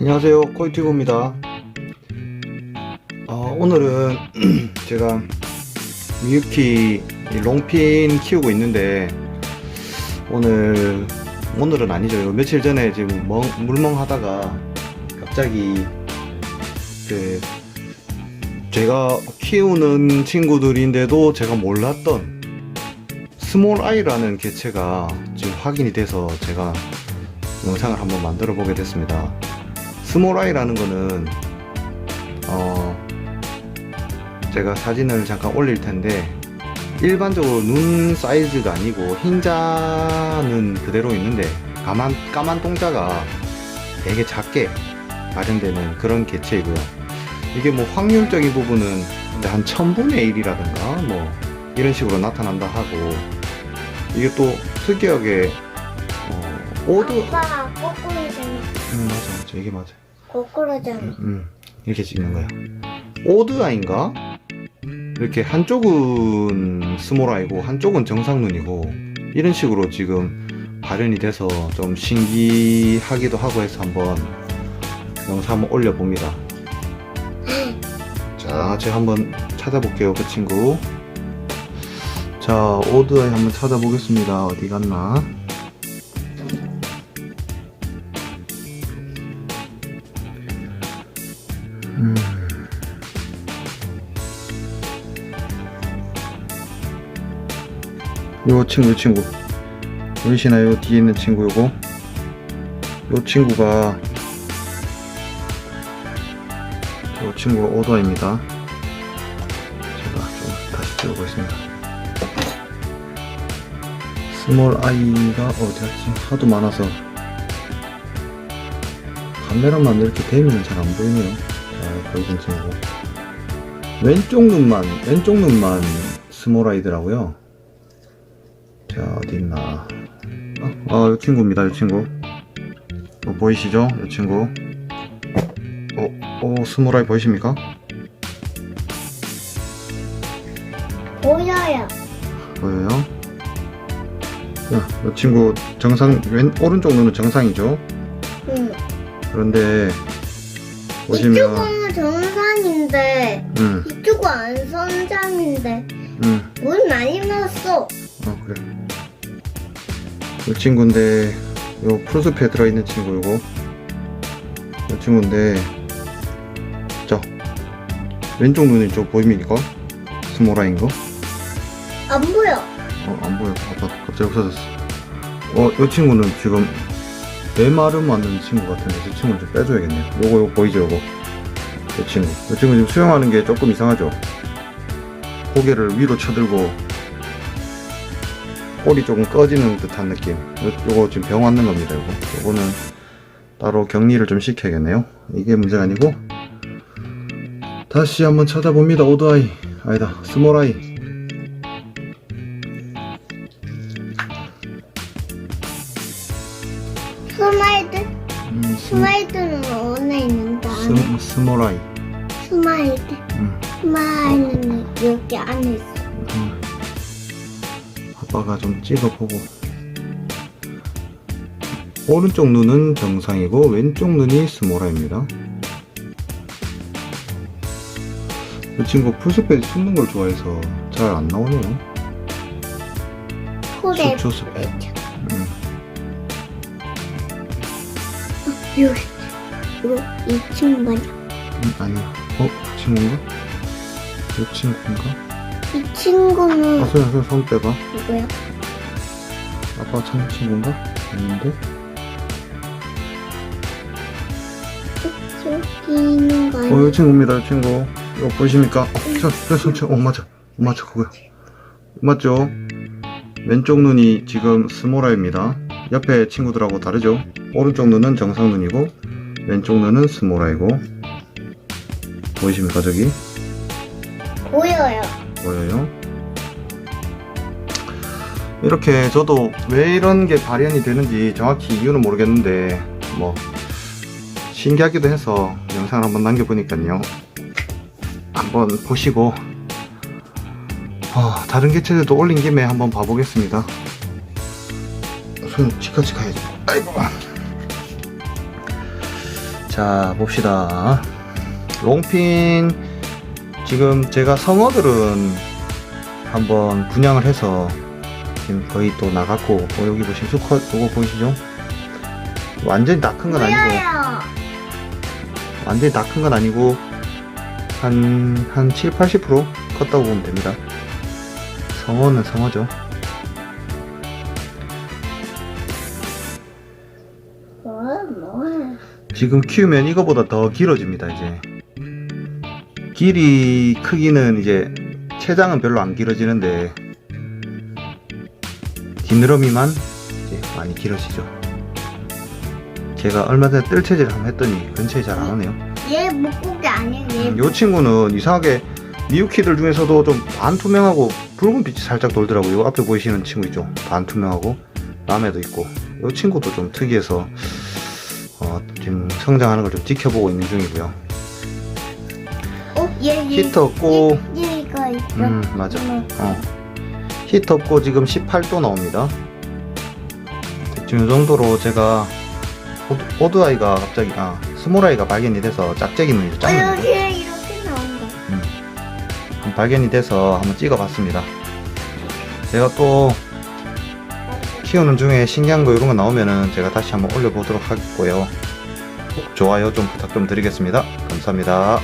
안녕하세요. 코이튜브입니다. 어, 오늘은 제가 미유키 이 롱핀 키우고 있는데 오늘 오늘은 아니죠. 요 며칠 전에 지금 멍, 물멍하다가 갑자기 그 제가 키우는 친구들인데도 제가 몰랐던 스몰 아이라는 개체가 지금 확인이 돼서 제가 영상을 한번 만들어 보게 됐습니다. 스몰 아이라는 거는 어 제가 사진을 잠깐 올릴 텐데 일반적으로 눈 사이즈가 아니고 흰자는 그대로 있는데 까만 까만 동자가 되게 작게 발현되는 그런 개체이고요. 이게 뭐 확률적인 부분은 한 천분의 1이라든가 뭐 이런 식으로 나타난다 하고 이게 또 특이하게 어, 오드 아빠 거꾸로잖아. 음, 맞아 맞아 이게 맞아 거꾸로잖아. 음, 이렇게 찍는 거야. 오드아인가? 이렇게 한쪽은 스몰아이고 한쪽은 정상눈이고 이런 식으로 지금 발현이 돼서 좀 신기하기도 하고 해서 한번 영상 한번 올려봅니다. 자, 제가 한번 찾아볼게요, 그 친구. 자, 오드아이 한번 찾아보겠습니다. 어디 갔나? 요 친구 요 친구. 보이시나요 뒤에 있는 친구 요거. 요 친구가 요 친구가 오더입니다. 제가 좀 다시 찍어보겠습니다. 스몰 아이가 어디 갔지? 하도 많아서. 카메라만 이렇게 대면 잘 안 보이네요. 자 보이는 친구. 왼쪽 눈만 왼쪽 눈만 스몰 아이더라고요 자 어디 있나? 어, 어, 이 친구입니다 이 친구. 어, 보이시죠? 이 친구. 어, 어 스몰 아이 보이십니까? 보여요. 보여요? 자, 이 친구 정상 왼 오른쪽 눈은 정상이죠? 응. 그런데 보시면 이쪽은 정상인데 음, 이쪽은 안 선장인데 음, 물 많이 넣었어. 어 그래 이 친구인데 요 풀숲에 들어있는 친구 요거 이 친구인데 자 왼쪽 눈이 좀 보입니까? 스모라인 거? 안 보여. 어, 안 보여. 아빠 갑자기 없어졌어. 어, 이 친구는 지금 메마름 맞는 친구 같은데 이 친구는 좀 빼줘야겠네요. 요거, 요거 보이죠, 요거? 이 친구. 이 친구 지금 수영하는 게 조금 이상하죠? 고개를 위로 쳐들고 꼬리 조금 꺼지는 듯한 느낌. 요, 요거 지금 병 왔는 겁니다, 요거. 요거는 따로 격리를 좀 시켜야겠네요. 이게 문제가 아니고. 다시 한번 찾아봅니다, 오드아이. 아니다, 스몰아이. 스마일드? 음, 스, 스마일드는 어디 있는데? 스, 스몰아이. 스마일드. 음. 스마일드는 여기 안에 있어. 음. 아빠가 좀 찍어보고 오른쪽 눈은 정상이고 왼쪽 눈이 스모라입니다 이 친구 풀숲에 숨는 걸 좋아해서 잘 안 나오네요. 음. 여기. 이거 이 친구가 음, 아니야 어? 그 친구인가? 이 친구인가? 이 친구는 아 소연 소연 손 빼봐 누구야? 아빠 참 친구인가? 아닌데? 저기 있는 거 어, 아니야? 이 친구입니다, 이 친구. 이거 보이십니까? 어, 저, 저, 저, 저, 어, 맞아. 어, 맞아, 그거야. 맞죠? 왼쪽 눈이 지금 스모라입니다. 옆에 친구들하고 다르죠? 오른쪽 눈은 정상 눈이고, 왼쪽 눈은 스모라이고. 보이십니까, 저기? 보여요. 보여요? 이렇게 저도 왜 이런 게 발현이 되는지 정확히 이유는 모르겠는데, 뭐, 신기하기도 해서 영상을 한번 남겨보니까요. 한번 보시고, 어, 다른 개체들도 올린 김에 한번 봐보겠습니다. 손 치카치카 해야지. 아이고. 자, 봅시다. 롱핀, 지금 제가 성어들은 한번 분양을 해서 지금 거의 또 나갔고, 어, 여기 보시면 수컷, 요거 보이시죠? 완전히 다 큰 건 아니고. 완전히 다 큰 건 아니고, 한, 한 7, 80% 컸다고 보면 됩니다. 성어는 성어죠. 지금 키우면 이거보다 더 길어집니다, 이제. 길이 크기는 이제 체장은 별로 안 길어지는데 뒤느러미만 이제 많이 길어지죠. 제가 얼마 전에 뜰채질을 한번 했더니 근처에 잘안 오네요. 얘 목고기 아니에요. 얘 음, 요 친구는 이상하게 미유키들 중에서도 좀 반투명하고 붉은 빛이 살짝 돌더라고요. 요 앞에 보이시는 친구 있죠? 반투명하고 남에도 있고 요 친구도 좀 특이해서 어, 지금 성장하는 걸 좀 지켜보고 있는 중이고요. 어, 얘, 얘. 히터 없고 얘, 얘 이거 있어. 음 맞아. 음. 어. 히터 없고 지금 18도 나옵니다. 지금 이 정도로 제가 오드, 오드아이가 갑자기 아 스몰 아이가 발견이 돼서 짝짝이 눈이 어, 짱 여기 이렇게 나온다. 발견이 돼서 한번 찍어봤습니다. 제가 또 키우는 중에 신기한 거 이런 거 나오면은 제가 다시 한번 올려보도록 하겠고요. 꼭 좋아요 좀 부탁 좀 드리겠습니다. 감사합니다.